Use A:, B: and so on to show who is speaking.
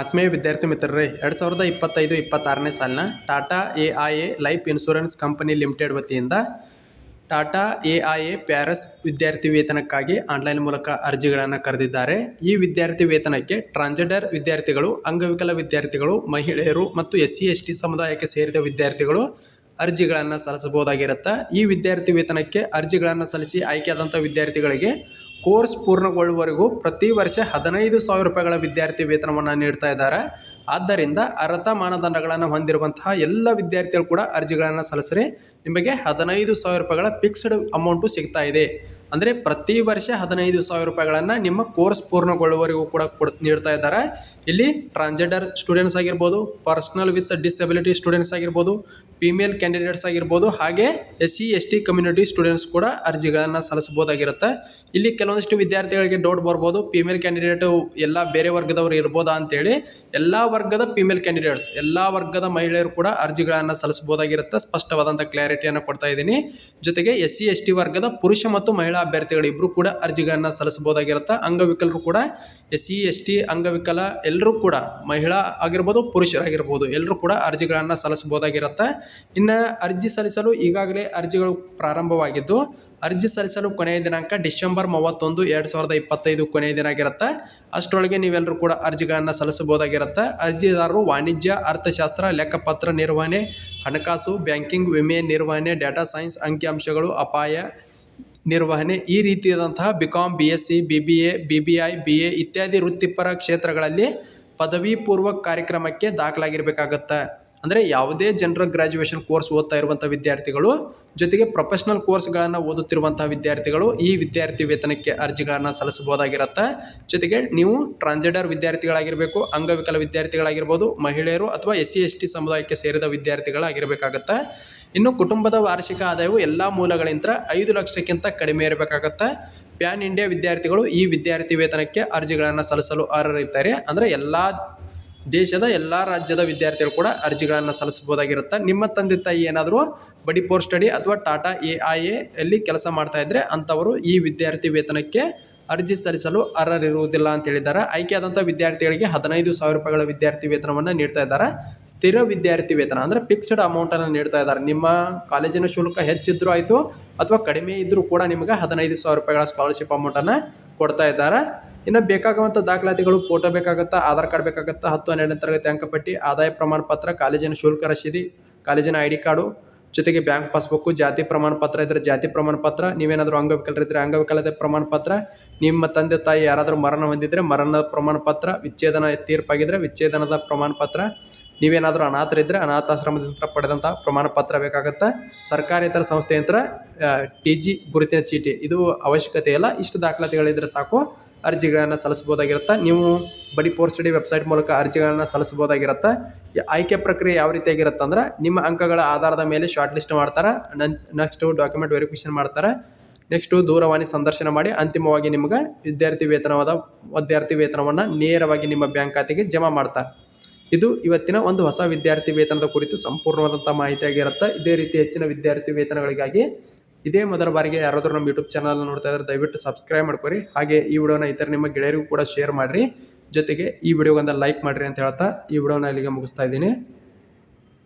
A: ಆತ್ಮೀಯ ವಿದ್ಯಾರ್ಥಿ ಮಿತ್ರರೇ, ಎರಡು ಸಾವಿರದ ಇಪ್ಪತ್ತೈದು ಇಪ್ಪತ್ತಾರನೇ ಸಾಲಿನ Tata A I A life insurance company limited ವತಿಯಿಂದ Tata A I A Paras ವಿದ್ಯಾರ್ಥಿ ವೇತನಕ್ಕಾಗಿ ಆನ್ಲೈನ್ ಮೂಲಕ ಅರ್ಜಿಗಳನ್ನು ಕರೆದಿದ್ದಾರೆ. ಈ ವಿದ್ಯಾರ್ಥಿ ವೇತನಕ್ಕೆ ಟ್ರಾನ್ಸ್ಜೆಂಡರ್ ವಿದ್ಯಾರ್ಥಿಗಳು, ಅಂಗವಿಕಲ ವಿದ್ಯಾರ್ಥಿಗಳು, ಮಹಿಳೆಯರು ಮತ್ತು ಎಸ್ ಸಿ ಎಸ್ ಟಿ ಸಮುದಾಯಕ್ಕೆ ಸೇರಿದ ವಿದ್ಯಾರ್ಥಿಗಳು ಅರ್ಜಿಗಳನ್ನು ಸಲ್ಲಿಸಬಹುದಾಗಿರುತ್ತೆ. ಈ ವಿದ್ಯಾರ್ಥಿ ವೇತನಕ್ಕೆ ಅರ್ಜಿಗಳನ್ನು ಸಲ್ಲಿಸಿ ಆಯ್ಕೆಯಾದಂಥ ವಿದ್ಯಾರ್ಥಿಗಳಿಗೆ ಕೋರ್ಸ್ ಪೂರ್ಣಗೊಳ್ಳುವವರೆಗೂ ಪ್ರತಿ ವರ್ಷ ಹದಿನೈದು ಸಾವಿರ ರೂಪಾಯಿಗಳ ವಿದ್ಯಾರ್ಥಿ ವೇತನವನ್ನು ನೀಡ್ತಾ ಇದ್ದಾರೆ. ಆದ್ದರಿಂದ ಅರ್ಹತಾ ಮಾನದಂಡಗಳನ್ನು ಹೊಂದಿರುವಂತಹ ಎಲ್ಲ ವಿದ್ಯಾರ್ಥಿಗಳು ಕೂಡ ಅರ್ಜಿಗಳನ್ನು ಸಲ್ಲಿಸಿರಿ. ನಿಮಗೆ ಹದಿನೈದು ಸಾವಿರ ರೂಪಾಯಿಗಳ ಫಿಕ್ಸ್ಡ್ ಅಮೌಂಟು ಸಿಗ್ತಾ ಇದೆ. ಅಂದರೆ ಪ್ರತಿ ವರ್ಷ ಹದಿನೈದು ಸಾವಿರ ರೂಪಾಯಿಗಳನ್ನು ನಿಮ್ಮ ಕೋರ್ಸ್ ಪೂರ್ಣಗೊಳ್ಳುವವರೆಗೂ ಕೂಡ ಕೊಡ್, ನೀಡ್ತಾ ಇದ್ದಾರೆ. ಇಲ್ಲಿ ಟ್ರಾನ್ಸ್ಜೆಂಡರ್ ಸ್ಟೂಡೆಂಟ್ಸ್ ಆಗಿರ್ಬೋದು, ಪರ್ಸ್ನಲ್ ವಿತ್ ಡಿಸಬಿಲಿಟಿ ಸ್ಟೂಡೆಂಟ್ಸ್ ಆಗಿರ್ಬೋದು ಫಿಮೇಲ್ ಕ್ಯಾಂಡಿಡೇಟ್ಸ್ ಆಗಿರ್ಬೋದು ಹಾಗೆ S C S T community students ಕೂಡ ಅರ್ಜಿಗಳನ್ನು ಸಲ್ಲಿಸಬಹುದಾಗಿರುತ್ತೆ. ಇಲ್ಲಿ ಕೆಲವೊಂದಿಷ್ಟು ವಿದ್ಯಾರ್ಥಿಗಳಿಗೆ ಡೌಟ್ ಬರ್ಬೋದು ಫಿಮೇಲ್ ಕ್ಯಾಂಡಿಡೇಟು ಎಲ್ಲ ಬೇರೆ ವರ್ಗದವರು ಇರ್ಬೋದಾ ಅಂತೇಳಿ. ಎಲ್ಲ ವರ್ಗದ ಫಿಮೇಲ್ ಕ್ಯಾಂಡಿಡೇಟ್ಸ್ ಎಲ್ಲ ವರ್ಗದ ಮಹಿಳೆಯರು ಕೂಡ ಅರ್ಜಿಗಳನ್ನು ಸಲ್ಲಿಸಬಹುದಾಗಿರುತ್ತೆ. ಸ್ಪಷ್ಟವಾದಂಥ ಕ್ಲಾರಿಟಿಯನ್ನು ಕೊಡ್ತಾ ಇದ್ದೀನಿ. ಜೊತೆಗೆ ಎಸ್ ಸಿ ಎಸ್ ಟಿ ವರ್ಗದ ಪುರುಷ ಮತ್ತು ಮಹಿಳಾ ಅಭ್ಯರ್ಥಿಗಳು ಇಬ್ಬರು ಕೂಡ ಅರ್ಜಿಗಳನ್ನು ಸಲ್ಲಿಸಬಹುದಾಗಿರುತ್ತೆ. ಅಂಗವಿಕಲರು ಕೂಡ ಎಸ್ ಸಿ ಎಸ್ ಟಿ ಅಂಗವಿಕಲ ಎಲ್ಲರೂ ಕೂಡ ಮಹಿಳಾ ಆಗಿರ್ಬೋದು, ಪುರುಷರಾಗಿರ್ಬೋದು, ಎಲ್ಲರೂ ಕೂಡ ಅರ್ಜಿಗಳನ್ನು ಸಲ್ಲಿಸಬಹುದಾಗಿರುತ್ತೆ. ಇನ್ನು ಅರ್ಜಿ ಸಲ್ಲಿಸಲು ಈಗಾಗಲೇ ಅರ್ಜಿಗಳು ಪ್ರಾರಂಭವಾಗಿದ್ದು, ಅರ್ಜಿ ಸಲ್ಲಿಸಲು ಕೊನೆಯ ದಿನಾಂಕ ಡಿಸೆಂಬರ್ ಮೂವತ್ತೊಂದು, ಎರಡು ಸಾವಿರದ ಇಪ್ಪತ್ತೈದು ಕೊನೆಯ ದಿನ ಆಗಿರುತ್ತೆ. ಅಷ್ಟರೊಳಗೆ ನೀವೆಲ್ಲರೂ ಕೂಡ ಅರ್ಜಿಗಳನ್ನು ಸಲ್ಲಿಸಬಹುದಾಗಿರುತ್ತೆ. ಅರ್ಜಿದಾರರು ವಾಣಿಜ್ಯ, ಅರ್ಥಶಾಸ್ತ್ರ, ಲೆಕ್ಕಪತ್ರ ನಿರ್ವಹಣೆ, ಹಣಕಾಸು, ಬ್ಯಾಂಕಿಂಗ್, ವಿಮೆ ನಿರ್ವಹಣೆ, ಡಾಟಾ ಸೈನ್ಸ್ ಅಂಕಿಅಂಶಗಳು, ಅಪಾಯ ನಿರ್ವಹಣೆ, ಈ ರೀತಿಯಾದಂತಹ B com B S C B B A B B I B A ಇತ್ಯಾದಿ ವೃತ್ತಿಪರ ಕ್ಷೇತ್ರಗಳಲ್ಲಿ ಪದವಿ ಪೂರ್ವ ಕಾರ್ಯಕ್ರಮಕ್ಕೆ ದಾಖಲಾಗಿರಬೇಕಾಗತ್ತೆ. ಅಂದರೆ ಯಾವುದೇ ಜನರಲ್ ಗ್ರ್ಯಾಜುಯೇಷನ್ ಕೋರ್ಸ್ ಓದ್ತಾ ಇರುವಂಥ ವಿದ್ಯಾರ್ಥಿಗಳು, ಜೊತೆಗೆ ಪ್ರೊಫೆಷ್ನಲ್ ಕೋರ್ಸ್ಗಳನ್ನು ಓದುತ್ತಿರುವಂಥ ವಿದ್ಯಾರ್ಥಿಗಳು ಈ ವಿದ್ಯಾರ್ಥಿ ವೇತನಕ್ಕೆ ಅರ್ಜಿಗಳನ್ನು ಸಲ್ಲಿಸಬಹುದಾಗಿರುತ್ತೆ. ಜೊತೆಗೆ ನೀವು ಟ್ರಾನ್ಸ್ಜೆಂಡರ್ ವಿದ್ಯಾರ್ಥಿಗಳಾಗಿರಬೇಕು, ಅಂಗವಿಕಲ ವಿದ್ಯಾರ್ಥಿಗಳಾಗಿರ್ಬೋದು, ಮಹಿಳೆಯರು ಅಥವಾ ಎಸ್ ಸಿ ಎಸ್ ಟಿ ಸಮುದಾಯಕ್ಕೆ ಸೇರಿದ ವಿದ್ಯಾರ್ಥಿಗಳಾಗಿರಬೇಕಾಗತ್ತೆ. ಇನ್ನು ಕುಟುಂಬದ ವಾರ್ಷಿಕ ಆದಾಯವು ಎಲ್ಲ ಮೂಲಗಳಿಂದ ಐದು ಲಕ್ಷಕ್ಕಿಂತ ಕಡಿಮೆ ಇರಬೇಕಾಗತ್ತೆ. ಪ್ಯಾನ್ ಇಂಡಿಯಾ ವಿದ್ಯಾರ್ಥಿಗಳು ಈ ವಿದ್ಯಾರ್ಥಿ ವೇತನಕ್ಕೆ ಅರ್ಜಿಗಳನ್ನು ಸಲ್ಲಿಸಲು ಅರ್ಹರಿರ್ತಾರೆ ಅಂದರೆ ಎಲ್ಲ ದೇಶದ ಎಲ್ಲ ರಾಜ್ಯದ ವಿದ್ಯಾರ್ಥಿಗಳು ಕೂಡ ಅರ್ಜಿಗಳನ್ನು ಸಲ್ಲಿಸಬಹುದಾಗಿರುತ್ತೆ. ನಿಮ್ಮ ತಂದೆ ತಾಯಿ ಏನಾದರೂ ಬಡಿ ಪೋರ್ ಸ್ಟಡಿ ಅಥವಾ ಟಾಟಾ ಎ ಐ ಎ ಅಲ್ಲಿ ಕೆಲಸ ಮಾಡ್ತಾ ಇದ್ದರೆ ಅಂಥವರು ಈ ವಿದ್ಯಾರ್ಥಿ ವೇತನಕ್ಕೆ ಅರ್ಜಿ ಸಲ್ಲಿಸಲು ಅರ್ಹರಿರುವುದಿಲ್ಲ ಅಂತ ಹೇಳಿದ್ದಾರೆ. ಆಯ್ಕೆಯಾದಂಥ ವಿದ್ಯಾರ್ಥಿಗಳಿಗೆ ಹದಿನೈದು ಸಾವಿರ ರೂಪಾಯಿಗಳ ವಿದ್ಯಾರ್ಥಿ ವೇತನವನ್ನು ನೀಡ್ತಾ ಇದ್ದಾರೆ. ಸ್ಥಿರ ವಿದ್ಯಾರ್ಥಿ ವೇತನ ಅಂದರೆ ಫಿಕ್ಸ್ಡ್ ಅಮೌಂಟನ್ನು ನೀಡ್ತಾ ಇದ್ದಾರೆ. ನಿಮ್ಮ ಕಾಲೇಜಿನ ಶುಲ್ಕ ಹೆಚ್ಚಿದ್ರೂ ಆಯಿತು ಅಥವಾ ಕಡಿಮೆ ಇದ್ದರೂ ಕೂಡ ನಿಮಗೆ ಹದಿನೈದು ಸಾವಿರ ರೂಪಾಯಿಗಳ ಸ್ಕಾಲರ್ಶಿಪ್ ಅಮೌಂಟನ್ನು ಕೊಡ್ತಾ ಇದ್ದಾರೆ. ಇನ್ನು ಬೇಕಾಗುವಂಥ ದಾಖಲಾತಿಗಳು ಫೋಟೋ ಬೇಕಾಗುತ್ತಾ, ಆಧಾರ್ ಕಾರ್ಡ್ ಬೇಕಾಗುತ್ತಾ, ಹತ್ತು ಹನ್ನೆರಡನೇ ತರಗತಿ ಅಂಕಪಟ್ಟಿ, ಆದಾಯ ಪ್ರಮಾಣ ಪತ್ರ ಕಾಲೇಜಿನ ಶುಲ್ಕ ರಸೀದಿ ಕಾಲೇಜಿನ ಐ ಡಿ ಕಾರ್ಡು ಜೊತೆಗೆ ಬ್ಯಾಂಕ್ ಪಾಸ್ಬುಕ್ಕು, ಜಾತಿ ಪ್ರಮಾಣ ಪತ್ರ ಇದ್ದರೆ ಜಾತಿ ಪ್ರಮಾಣ ಪತ್ರ ನೀವೇನಾದರೂ ಅಂಗವಿಕಲರಿದ್ದರೆ ಅಂಗವಿಕಲತೆ ಪ್ರಮಾಣ ಪತ್ರ ನಿಮ್ಮ ತಂದೆ ತಾಯಿ ಯಾರಾದರೂ ಮರಣ ಹೊಂದಿದರೆ ಮರಣದ ಪ್ರಮಾಣ ಪತ್ರ ವಿಚ್ಛೇದನ ತೀರ್ಪಾಗಿದ್ದರೆ ವಿಚ್ಛೇದನದ ಪ್ರಮಾಣ ಪತ್ರ ನೀವೇನಾದರೂ ಅನಾಥರಿದ್ದರೆ ಅನಾಥಾಶ್ರಮದಿಂದ ಪಡೆದಂಥ ಪ್ರಮಾಣ ಪತ್ರ ಬೇಕಾಗುತ್ತೆ? ಸರ್ಕಾರೇತರ ಸಂಸ್ಥೆಯಂತ್ರ ಟಿ ಜಿ ಗುರುತಿನ ಚೀಟಿ. ಇದು ಅವಶ್ಯಕತೆ ಇಲ್ಲ. ಇಷ್ಟು ದಾಖಲಾತಿಗಳಿದ್ರೆ ಸಾಕು. ಅರ್ಜಿಗಳನ್ನು ಸಲ್ಲಿಸ್ಬೋದಾಗಿರುತ್ತೆ ನೀವು ಬಡಿ ಪೋರ್ ಸ್ಟಡಿ ವೆಬ್ಸೈಟ್ ಮೂಲಕ ಅರ್ಜಿಗಳನ್ನು ಸಲ್ಲಿಸ್ಬೋದಾಗಿರುತ್ತೆ ಆಯ್ಕೆ ಪ್ರಕ್ರಿಯೆ ಯಾವ ರೀತಿಯಾಗಿರುತ್ತೆ ಅಂದ್ರೆ ನಿಮ್ಮ ಅಂಕಗಳ ಆಧಾರದ ಮೇಲೆ ಶಾರ್ಟ್ ಲಿಸ್ಟ್ ಮಾಡ್ತಾರೆ? ನನ್ ನೆಕ್ಸ್ಟು ಡಾಕ್ಯುಮೆಂಟ್ ವೆರಿಫಿಕೇಷನ್ ಮಾಡ್ತಾರೆ? ನೆಕ್ಸ್ಟು ದೂರವಾಣಿ ಸಂದರ್ಶನ ಮಾಡಿ ಅಂತಿಮವಾಗಿ ನಿಮ್ಗೆ ವಿದ್ಯಾರ್ಥಿ ವೇತನವಾದ ವಿದ್ಯಾರ್ಥಿ ವೇತನವನ್ನು ನೇರವಾಗಿ ನಿಮ್ಮ ಬ್ಯಾಂಕ್ ಖಾತೆಗೆ ಜಮಾ ಮಾಡ್ತಾರೆ. ಇದು ಇವತ್ತಿನ ಒಂದು ಹೊಸ ವಿದ್ಯಾರ್ಥಿ ವೇತನದ ಕುರಿತು ಸಂಪೂರ್ಣವಾದಂಥ ಮಾಹಿತಿಯಾಗಿರುತ್ತೆ ಇದೇ ರೀತಿ ಹೆಚ್ಚಿನ ವಿದ್ಯಾರ್ಥಿ ವೇತನಗಳಿಗಾಗಿ ಇದೇ ಮೊದಲ ಬಾರಿಗೆ ಯಾರಾದರೂ ನಮ್ಮ ಯೂಟ್ಯೂಬ್ ಚಾನಲ್ ನೋಡ್ತಾ ಇದ್ರೆ ದಯವಿಟ್ಟು ಸಬ್ಸ್ಕ್ರೈಬ್ ಮಾಡ್ಕೊರಿ. ಹಾಗೆ ಈ ವಿಡಿಯೋನ ಇತರ ನಿಮ್ಮ ಗೆಳೆಯರಿಗೂ ಕೂಡ ಶೇರ್ ಮಾಡಿರಿ. ಜೊತೆಗೆ ಈ ವಿಡಿಯೋಗೊಂದು ಲೈಕ್ ಮಾಡಿರಿ ಅಂತ ಹೇಳ್ತಾ ಈ ವಿಡಿಯೋನ ಇಲ್ಲಿಗೆ ಮುಗಿಸ್ತಾ ಇದ್ದೀನಿ.